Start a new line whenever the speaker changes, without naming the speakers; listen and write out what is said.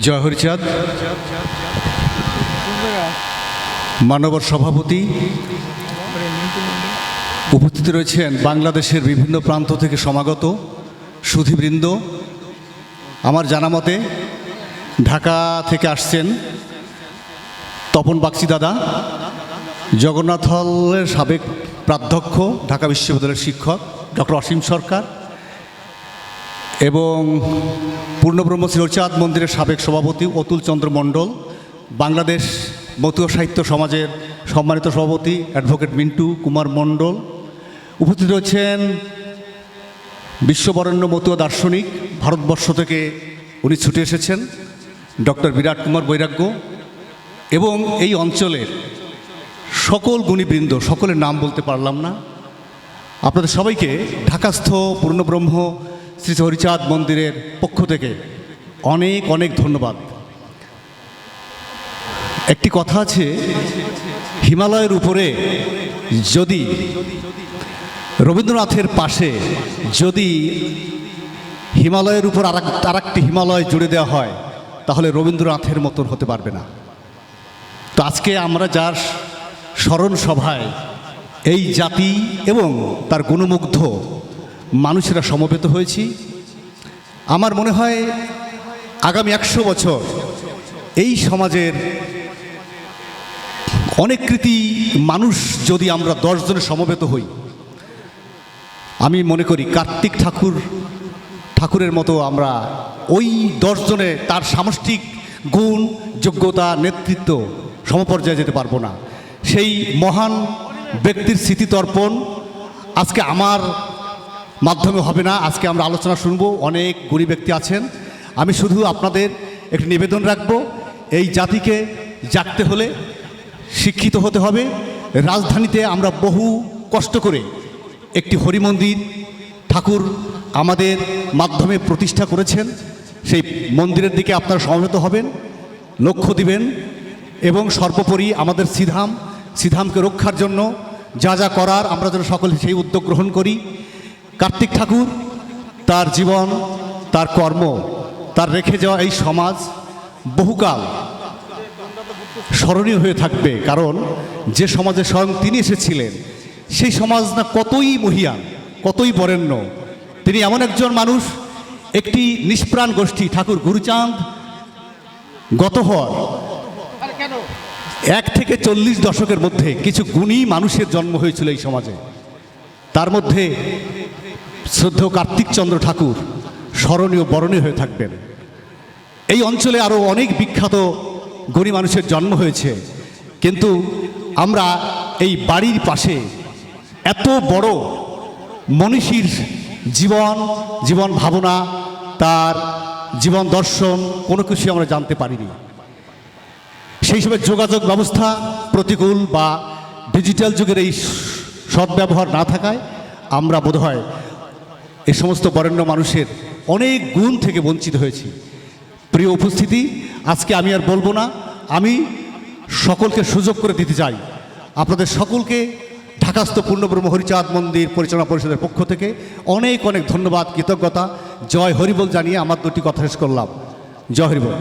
জয় হরিচাঁদ। মানবর সভাপতি। উপস্থিত রয়েছেন বাংলাদেশের বিভিন্ন প্রান্ত থেকে সমাগত সুধীবৃন্দ। আমার জানা মতে ঢাকা থেকে আসছেন তপন বাগচি দাদা। জগন্নাথ হলের সাবেক প্রাধ্যক্ষ, ঢাকা বিশ্ববিদ্যালয়ের শিক্ষক, ডক্টর অসীম সরকার। এবং পূর্ণব্রহ্ম শিরচাঁদ মন্দিরের সাবেক সভাপতি অতুল চন্দ্র মণ্ডল, বাংলাদেশ মতুয়া সাহিত্য সমাজের সম্মানিত সভাপতি অ্যাডভোকেট মিন্টু কুমার মণ্ডল, উপস্থিত রয়েছেন বিশ্ববরেণ্য মতুয়া দার্শনিক, ভারতবর্ষ থেকে উনি ছুটে এসেছেন, ডক্টর বিরাট কুমার বৈরাগ্য এবং এই অঞ্চলের সকল গুণীবৃন্দ, সকলের নাম বলতে পারলাম না। আপনাদের সবাইকে ঢাকাস্থ পূর্ণব্রহ্ম শ্রী হরিচাঁদ মন্দিরের পক্ষ থেকে অনেক অনেক ধন্যবাদ। একটি কথা আছে, হিমালয়ের উপরে যদি রবীন্দ্রনাথের পাশে যদি হিমালয়ের উপর আর একটি হিমালয় জুড়ে দেওয়া হয়, তাহলে রবীন্দ্রনাথের মতন হতে পারবে না। তো আজকে আমরা যার স্মরণ সভায় এই জাতি এবং তার গুণমুগ্ধ মানুষেরা সমবেত হয়েছি। আমার মনে হয় আগামী একশো বছর এই সমাজের অনেক কৃতি মানুষ যদি আমরা দশজনে সমবেত হই, আমি মনে করি কার্তিক ঠাকুর, ঠাকুরের মতো আমরা ওই দশজনে তার সামষ্টিক গুণ, যোগ্যতা, নেতৃত্ব সমপর্যায়ে যেতে পারব না। সেই মহান ব্যক্তির স্মৃতিতর্পণ আজকে আমার মাধ্যমে হবে না। আজকে আমরা আলোচনা শুনব, অনেক গরিব ব্যক্তি আছেন। আমি শুধু আপনাদের একটি নিবেদন রাখব, এই জাতিকে জাগতে হলে, শিক্ষিত হতে হবে। রাজধানীতে আমরা বহু কষ্ট করে একটি হরিমন্দির ঠাকুর আমাদের মাধ্যমে প্রতিষ্ঠা করেছেন। সেই মন্দিরের দিকে আপনারা সমবেত হবেন, লক্ষ্য দিবেন এবং সর্বোপরি আমাদের সিধাম সিধামকে রক্ষার জন্য যা যা করার আমরা যেন সকলে সেই উদ্যোগ গ্রহণ করি। কার্তিক ঠাকুর, তার জীবন, তার কর্ম, তার রেখে যাওয়া এই সমাজ বহুকাল স্মরণীয় হয়ে থাকবে। কারণ যে সমাজে স্বয়ং তিনি এসেছিলেন, সেই সমাজ না কতই মহিয়ান, কতই বরেণ্য। তিনি এমন একজন মানুষ, একটি নিষ্প্রাণ গোষ্ঠী, ঠাকুর গুরুচাঁদ গত হওয়ার এক থেকে চল্লিশ দশকের মধ্যে কিছু গুণী মানুষের জন্ম হয়েছিল এই সমাজে। তার মধ্যে শ্রদ্ধেয় কার্তিক চন্দ্র ঠাকুর স্মরণীয় বরণীয় হয়ে থাকবেন। এই অঞ্চলে আরও অনেক বিখ্যাত গরিব মানুষের জন্ম হয়েছে। কিন্তু আমরা এই বাড়ির পাশে এত বড় মনীষীর জীবন জীবন ভাবনা, তার জীবন দর্শন কোনো কিছু আমরা জানতে পারিনি। সেই সময় যোগাযোগ ব্যবস্থা প্রতিকূল বা ডিজিটাল যুগের এই সদ্ব্যবহার না থাকায় আমরা বোধহয় এ সমস্ত বরেণ্য মানুষের অনেক গুণ থেকে বঞ্চিত হয়েছি। প্রিয় উপস্থিতি, আজকে আমি আর বলব না, আমি সকলকে সুযোগ করে দিতে চাই। আপনাদের সকলকে ঢাকাস্থ পূর্ণব্রহ্ম হরিচাঁদ মন্দির পরিচালনা পরিষদের পক্ষ থেকে অনেক অনেক ধন্যবাদ, কৃতজ্ঞতা। জয় হরিবল জানিয়ে আমার দুটি কথা শেষ করলাম। জয় হরিবল।